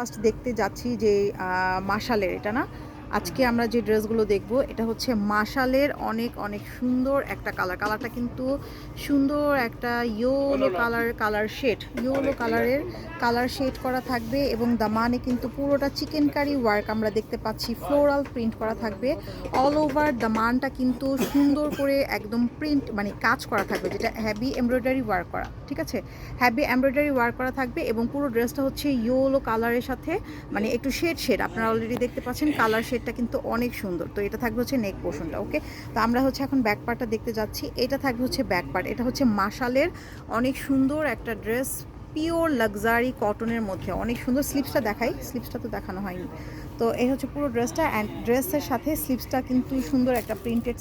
First দেখতে যাচ্ছি যে মাসালের এটা না? আজকে আমরা যে ড্রেসগুলো দেখব এটা হচ্ছে মাশালের অনেক অনেক সুন্দর একটা কালার। কালারটা কিন্তু সুন্দর একটা yellow colour colour shade yellow কালারের কালার শেড করা থাকবে এবং দামানে কিন্তু পুরোটা চিকেন কারি ওয়ার্ক আমরা দেখতে পাচ্ছি। ফ্লোরাল প্রিন্ট করা থাকবে। অল ওভার দামানটা কিন্তু সুন্দর করে একদম প্রিন্ট মানে কাজ করা থাকবে যেটা হ্যাভি এমব্রয়ডারি ওয়ার্ক করা ঠিক আছে? হ্যাভি এমব্রয়ডারি ওয়ার্ক করা থাকবে এবং পুরো ড্রেসটা হচ্ছে ইয়োলো কালারের সাথে মানে একটু শেড শেড আপনারা অলরেডি দেখতে পাচ্ছেন কালার শেডটা কিন্তু অনেক সুন্দর। তো এটা থাকবে হচ্ছে নেক পোর্শনটা ওকে তো আমরা হচ্ছে এখন ব্যাক পার্টটা দেখতে যাচ্ছি। এটা থাকবে হচ্ছে ব্যাক পার্ট এটা হচ্ছে মাসালের অনেক সুন্দর একটা ড্রেস পিওর লাক্সারি কটনের মধ্যে। অনেক সুন্দর স্লিপসটা দেখাই। স্লিপসটা তো দেখানো হয়নি। তো এই হচ্ছে পুরো ড্রেসটা অ্যান্ড ড্রেসের সাথে স্লিপসটা কিন্তু সুন্দর একটা প্রিন্টেড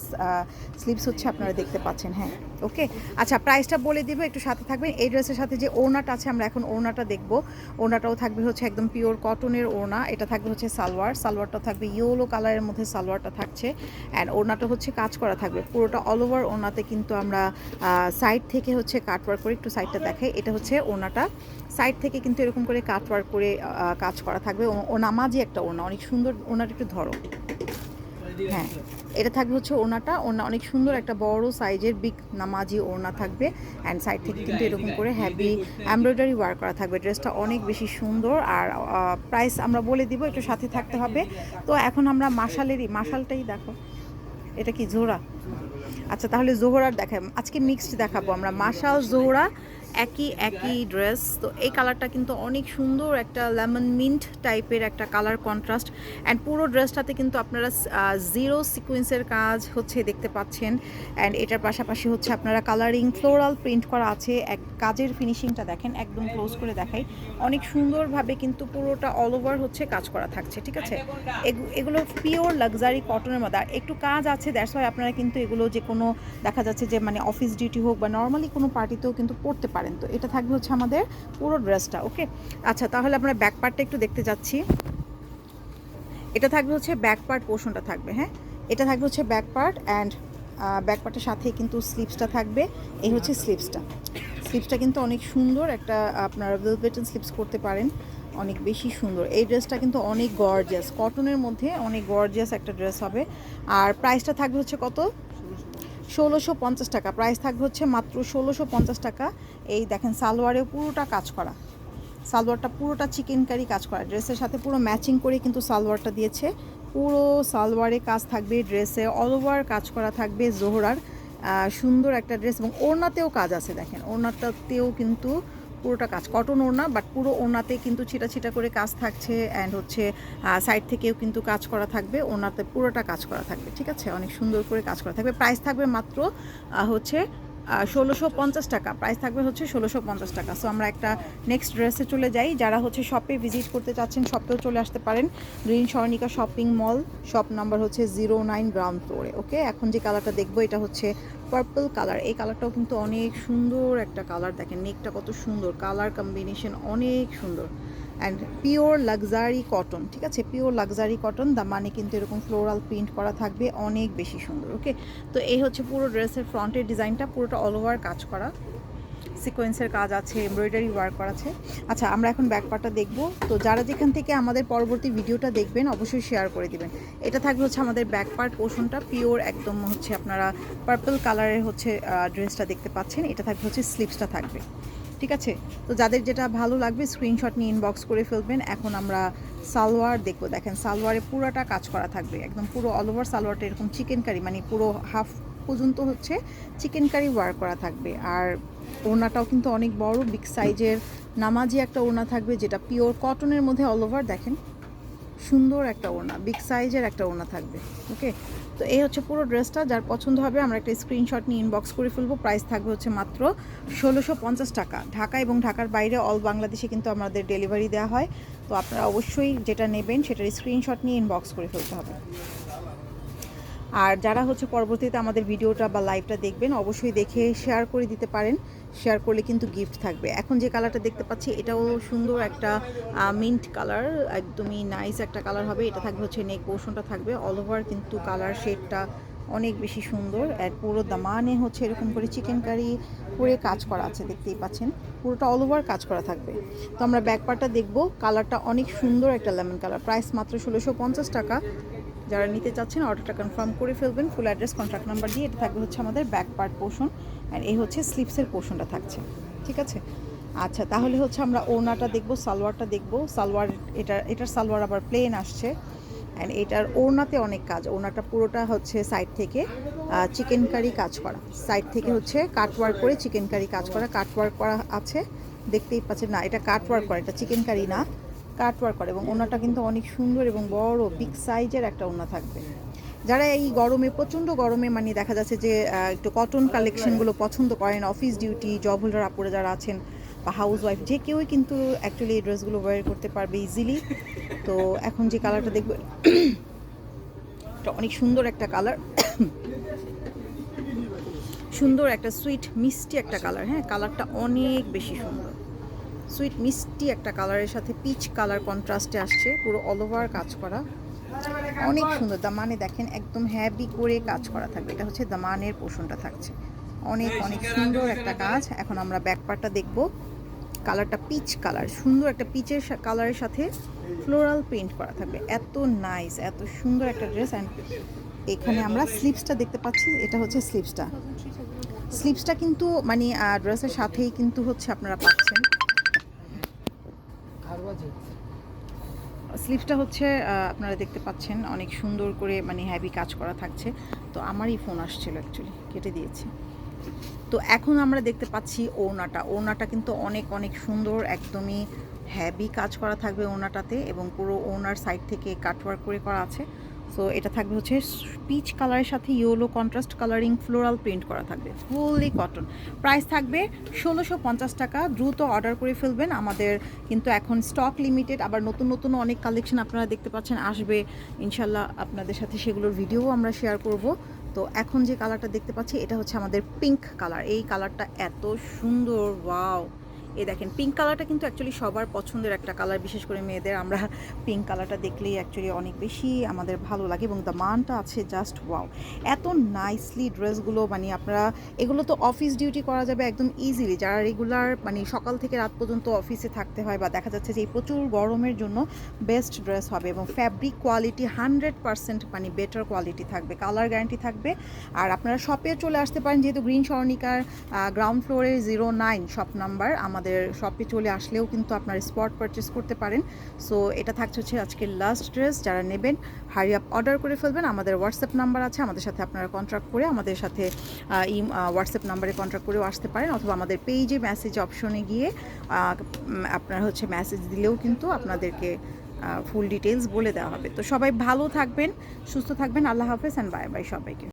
স্লিপস হচ্ছে আপনারা দেখতে পাচ্ছেন হ্যাঁ। ওকে আচ্ছা প্রাইসটা বলে দিব, একটু সাথে থাকবেন। এই ড্রেসের সাথে যে ওড়নাটা আছে, আমরা এখন ওড়নাটা দেখব। ওড়নাটাও থাকবে হচ্ছে একদম পিওর কটনের ওড়না। এটা থাকবে হচ্ছে সালোয়ার। সালোয়ারটা থাকবে ইয়েলো কালারের মধ্যে সালোয়ারটা থাকছে। অ্যান্ড ওড়নাটা হচ্ছে কাজ করা থাকবে। পুরোটা অল ওভার ওড়নাতে কিন্তু আমরা সাইড থেকে হচ্ছে কাটওয়ার্ক করে একটু সাইডটা দেখাই। এটা হচ্ছে ওড়নাটা সাইড থেকে কিন্তু এরকম করে কাটওয়ার্ক করে কাজ করা থাকবে। ও- একটা ওড়না। অনেক সুন্দর ওনার একটু ধরো। হ্যাঁ এটা থাকবে হচ্ছে ওড়নাটা। ওড়না অনেক সুন্দর একটা বড় সাইজের বিগ নামাজি ওড়না থাকবে। অ্যান্ড সাইড থেকে কিন্তু এরকম করে হ্যাভি এমব্রয়ডারি ওয়ার্ক করা থাকবে। ড্রেসটা অনেক বেশি সুন্দর। আর প্রাইস আমরা বলে দিব, একটু সাথে থাকতে হবে। তো এখন আমরা মাশালেরই, মাশালটাই দেখো। এটা কি জোড়া আচ্ছা তাহলে জোহরার দেখাই। আজকে মিক্সড দেখাবো আমরা। মাশাল, জোহরা একই একই ড্রেস তো এই কালারটা কিন্তু অনেক সুন্দর একটা লেমন মিন্ট টাইপের একটা কালার কন্ট্রাস্ট অ্যান্ড পুরো ড্রেসটাতে কিন্তু আপনারা জিরো সিকোয়েন্সের কাজ হচ্ছে দেখতে পাচ্ছেন। অ্যান্ড এটার পাশাপাশি হচ্ছে আপনারা কালারিং ফ্লোরাল প্রিন্ট করা আছে। এক কাজের ফিনিশিংটা দেখেন, একদম ক্লোজ করে দেখাই। অনেক সুন্দরভাবে কিন্তু পুরোটা অল ওভার হচ্ছে কাজ করা থাকছে, ঠিক আছে? এগু- এগুলো পিওর লাক্সারি কটনের মধ্যে। আর একটু কাজ আছে দ্যাটস ওয়াই আপনারা কিন্তু এগুলো যে কোনো, দেখা যাচ্ছে যে মানে অফিস ডিউটি হোক বা নর্মালি কোনো পার্টিতেও কিন্তু পড়তে পারেন। তো এটা থাকবে হচ্ছে আমাদের পুরো ড্রেসটা, ওকে? আচ্ছা তাহলে আমরা ব্যাক পার্টটা একটু দেখতে যাচ্ছি। এটা থাকবে হচ্ছে ব্যাক পার্ট পোর্শনটা থাকবে হ্যাঁ? এটা থাকবে হচ্ছে ব্যাক পার্ট অ্যান্ড ব্যাক পার্টের সাথে কিন্তু স্লিপসটা থাকবে। এই হচ্ছে স্লিপসটা স্লিপসটা কিন্তু অনেক সুন্দর একটা, আপনারা ভেলভেটন স্লিপস করতে পারেন। অনেক বেশি সুন্দর। এই ড্রেসটা কিন্তু অনেক গর্জিয়াস কটনের মধ্যে অনেক গর্জিয়াস একটা ড্রেস হবে। আর প্রাইসটা থাকবে হচ্ছে কত? ষোলোশো পঞ্চাশ টাকা। প্রাইস থাকবে হচ্ছে মাত্র ষোলোশো পঞ্চাশ টাকা। এই দেখেন সালোয়ারে পুরোটা কাজ করা। সালোয়ারটা পুরোটা চিকেন কারি কাজ করা। ড্রেসের সাথে পুরো ম্যাচিং করে কিন্তু সালোয়ারটা দিয়েছে। পুরো সালোয়ারে কাজ থাকবে ড্রেসে অল ওভার কাজ করা থাকবে জোহরার সুন্দর একটা ড্রেস এবং ওড়নাতেও কাজ আছে, দেখেন। ওড়নাটাতেও কিন্তু পুরোটা কাজ। কটন ওড়না বাট পুরো ওড়নাতে কিন্তু ছিটা ছিটা করে কাজ থাকছে অ্যান্ড হচ্ছে সাইড থেকেও কিন্তু কাজ করা থাকবে, ওড়নাতে পুরোটা কাজ করা থাকবে, ঠিক আছে? অনেক সুন্দর করে কাজ করা থাকবে। প্রাইস থাকবে মাত্র হচ্ছে ষোলোশো পঞ্চাশ টাকা। প্রাইস থাকবে হচ্ছে ষোলোশো পঞ্চাশ টাকা। সো আমরা একটা নেক্সট ড্রেসে চলে যাই। যারা হচ্ছে শপে ভিজিট করতে চাচ্ছেন শপেও চলে আসতে পারেন। Green Swarnika shopping mall shop number হচ্ছে জিরো নাইন গ্রাউন্ড ফ্লোরে ওকে এখন যে কালারটা দেখব, এটা হচ্ছে পার্পল কালার এই কালারটাও কিন্তু অনেক সুন্দর একটা কালার দেখেন নেকটা কত সুন্দর। কালার কম্বিনেশন অনেক সুন্দর। অ্যান্ড পিওর লাক্সারি কটন ঠিক আছে? পিওর লাক্সারি কটন দা মানে কিন্তু এরকম ফ্লোরাল প্রিন্ট করা থাকবে, অনেক বেশি সুন্দর ওকে তো এই হচ্ছে পুরো ড্রেসের ফ্রন্টের ডিজাইনটা, পুরোটা অল ওভার কাজ করা। সিকোয়েন্সের কাজ আছে এমব্রয়ডারি ওয়ার্ক করা আছে। আচ্ছা আমরা এখন ব্যাক পার্টটা দেখব। তো যারা যেখান থেকে আমাদের পরবর্তী ভিডিওটা দেখবেন, অবশ্যই শেয়ার করে দিবেন। এটা থাকবে হচ্ছে আমাদের ব্যাক পার্ট পোর্শনটা পিওর একদম হচ্ছে আপনারা পার্পল কালারের হচ্ছে ড্রেসটা দেখতে পাচ্ছেন। এটা থাকবে হচ্ছে স্লিপসটা থাকবে। ঠিক আছে? তো যাদের যেটা ভালো লাগবে স্ক্রিনশট নিয়ে ইনবক্স করে ফেলবেন। এখন আমরা সালোয়ার দেখব। দেখেন, সালোয়ারে পুরোটা কাজ করা থাকবে। একদম পুরো অল ওভার সালোয়ারটা এরকম চিকেন কারি মানে পুরো হাফ পর্যন্ত হচ্ছে চিকেন কারি ওয়ার করা থাকবে। আর ওড়নাটাও কিন্তু অনেক বড় বিগ সাইজের নামাজি একটা ওড়না থাকবে, যেটা পিওর কটনের মধ্যে অল ওভার দেখেন সুন্দর একটা ওড়না বিগ সাইজের একটা ওড়না থাকবে ওকে তো এই হচ্ছে পুরো ড্রেসটা, যার পছন্দ হবে আমরা একটা স্ক্রিনশট নিয়ে ইনবক্স করে ফেলব প্রাইস থাকবে হচ্ছে মাত্র ষোলোশো পঞ্চাশ টাকা। ঢাকা এবং ঢাকার বাইরে অল বাংলাদেশে কিন্তু আমাদের ডেলিভারি দেওয়া হয়, তো আপনারা অবশ্যই যেটা নেবেন সেটার স্ক্রিনশট নিয়ে ইনবক্স করে ফেলতে হবে। আর যারা হচ্ছে পরবর্তীতে আমাদের ভিডিওটা বা লাইভটা দেখবেন, অবশ্যই দেখে শেয়ার করে দিতে পারেন। শেয়ার করলে কিন্তু গিফট থাকবে। এখন যে কালারটা দেখতে পাচ্ছি, এটাও সুন্দর একটা মিন্ট কালার একদমই নাইস একটা কালার হবে। এটা থাকবে হচ্ছে নেক পোর্শনটা থাকবে। অল ওভার কিন্তু কালার শেডটা অনেক বেশি সুন্দর। আর পুরো দামানে হচ্ছে এরকম করে চিকেন কারি করে কাজ করা আছে, দেখতেই পাচ্ছেন। পুরোটা অল ওভার কাজ করা থাকবে। তো আমরা ব্যাক পার্টটা দেখব। কালারটা অনেক সুন্দর একটা লেমন কালার প্রাইস মাত্র ষোলোশো পঞ্চাশ টাকা। যারা নিতে চাচ্ছেন অর্ডারটা কনফার্ম করে ফেলবেন। ফুল অ্যাড্রেস কন্ট্যাক্ট নাম্বার দিয়ে এটা থাকবে হচ্ছে আমাদের ব্যাক পার্ট পোর্শন অ্যান্ড এই হচ্ছে স্লিপসের পোর্শনটা থাকছে। ঠিক আছে? আচ্ছা তাহলে হচ্ছে আমরা ওড়নাটা দেখব, সালোয়ারটা দেখব। সালোয়ার, এটা, এটার সালোয়ার আবার প্লেন আসছে অ্যান্ড এটার ওড়নাতে অনেক কাজ। ওড়নাটা পুরোটা হচ্ছে সাইড থেকে চিকেন কারি কাজ করা। সাইড থেকে হচ্ছে কাটওয়ার্ক করে চিকেন কারি কাজ করা। কাটওয়ার্ক করা আছে, দেখতেই পাচ্ছেন না, এটা কাটওয়ার্ক করা, এটা চিকেন কারি না। কাটওয়ার্ক করে এবং ওনাটা কিন্তু অনেক সুন্দর এবং বড় বিগ সাইজের একটা ওনা থাকবে। যারা এই গরমে, প্রচণ্ড গরমে মানে দেখা যাচ্ছে যে একটু কটন কালেকশনগুলো পছন্দ করেন অফিস ডিউটি জব হোল্ডার আপুরে যারা আছেন বা হাউস ওয়াইফ যে কেউই কিন্তু অ্যাকচুয়ালি এই ড্রেসগুলো ওয়্যার করতে পারবে ইজিলি তো এখন যে কালারটা দেখব অনেক সুন্দর একটা কালার সুন্দর একটা সুইট মিষ্টি একটা কালার হ্যাঁ? কালারটা অনেক বেশি সুন্দর। সুইট মিষ্টি একটা কালারের সাথে পিচ কালার কন্ট্রাস্টে আসছে, পুরো অল ওভার কাজ করা। অনেক সুন্দর, দামানে দেখেন, একদম হ্যাভি করে কাজ করা থাকবে। এটা হচ্ছে দামানের পোষণটা থাকছে। অনেক অনেক সুন্দর একটা কাজ। এখন আমরা ব্যাক পার্টটা দেখব। কালারটা পিচ কালার সুন্দর একটা পিচের কালারের সাথে ফ্লোরাল প্রিন্ট করা থাকবে। এত নাইস এত সুন্দর একটা ড্রেস অ্যান্ড এখানে আমরা স্লিপসটা দেখতে পাচ্ছি। এটা হচ্ছে স্লিপসটা স্লিপসটা কিন্তু মানে ড্রেসের সাথেই কিন্তু হচ্ছে আপনারা পাচ্ছেন। স্লিপসটা হচ্ছে আপনারা দেখতে পাচ্ছেন অনেক সুন্দর করে মানে হ্যাভি কাজ করা থাকছে। তো আমারই ফোন আসছিল অ্যাকচুয়ালি কেটে দিয়েছে। তো এখন আমরা দেখতে পাচ্ছি ওনাটা ওনাটা কিন্তু অনেক অনেক সুন্দর, একদমই হ্যাভি কাজ করা থাকবে ওনাটাতে এবং পুরো ওনার সাইড থেকে কাটওয়ার্ক করে করা আছে। সো এটা থাকবে হচ্ছে পিচ কালারের সাথে yellow contrast colouring floral print করা থাকবে ফুললি কটন প্রাইস থাকবে ষোলোশো পঞ্চাশ টাকা, দ্রুত অর্ডার করে ফেলবেন। আমাদের কিন্তু এখন স্টক লিমিটেড আবার নতুন নতুন অনেক কালেকশন আপনারা দেখতে পাচ্ছেন, আসবে। ইনশাল্লাহ আপনাদের সাথে সেগুলোর ভিডিও আমরা শেয়ার করব। তো এখন যে কালারটা দেখতে পাচ্ছি, এটা হচ্ছে আমাদের পিঙ্ক কালার এই কালারটা এত সুন্দর ওয়াও এই দেখেন পিঙ্ক কালারটা কিন্তু অ্যাকচুয়ালি সবার পছন্দের একটা কালার বিশেষ করে মেয়েদের। আমরা পিঙ্ক কালারটা দেখলেই অ্যাকচুয়ালি অনেক বেশি আমাদের ভালো লাগে এবং দ্য মানটা আছে জাস্ট ওয়াও এত নাইসলি ড্রেসগুলো মানে আপনারা, এগুলো তো অফিস ডিউটি করা যাবে একদম ইজিলি যারা রেগুলার মানে সকাল থেকে রাত পর্যন্ত অফিসে থাকতে হয় বা দেখা যাচ্ছে যে এই প্রচুর গরমের জন্য বেস্ট ড্রেস হবে এবং ফ্যাব্রিক কোয়ালিটি হান্ড্রেড পার্সেন্ট মানে বেটার কোয়ালিটি থাকবে কালার গ্যারান্টি থাকবে। আর আপনারা শপে চলে আসতে পারেন, যেহেতু গ্রিন স্বর্ণিকার গ্রাউন্ড ফ্লোরে জিরো নাইন শপ নাম্বার আমাদের শপে চলে আসলেও কিন্তু আপনারা স্পট পারচেস করতে পারেন। সো এটা থাকছে হচ্ছে আজকের লাস্ট ড্রেস যারা নেবেন হারি আপ অর্ডার করে ফেলবেন। আমাদের হোয়াটসঅ্যাপ নাম্বার আছে, আমাদের সাথে আপনারা কন্ট্যাক্ট করে আমাদের সাথে ই হোয়াটসঅ্যাপ নাম্বারে কন্ট্যাক্ট করেও আসতে পারেন। অথবা আমাদের পেজে মেসেজ অপশনে গিয়ে আপনার হচ্ছে মেসেজ দিলেও কিন্তু আপনাদেরকে ফুল ডিটেলস বলে দেওয়া হবে। তো সবাই ভালো থাকবেন, সুস্থ থাকবেন। আল্লাহ হাফেজ অ্যান্ড বাই বাই সবাইকে।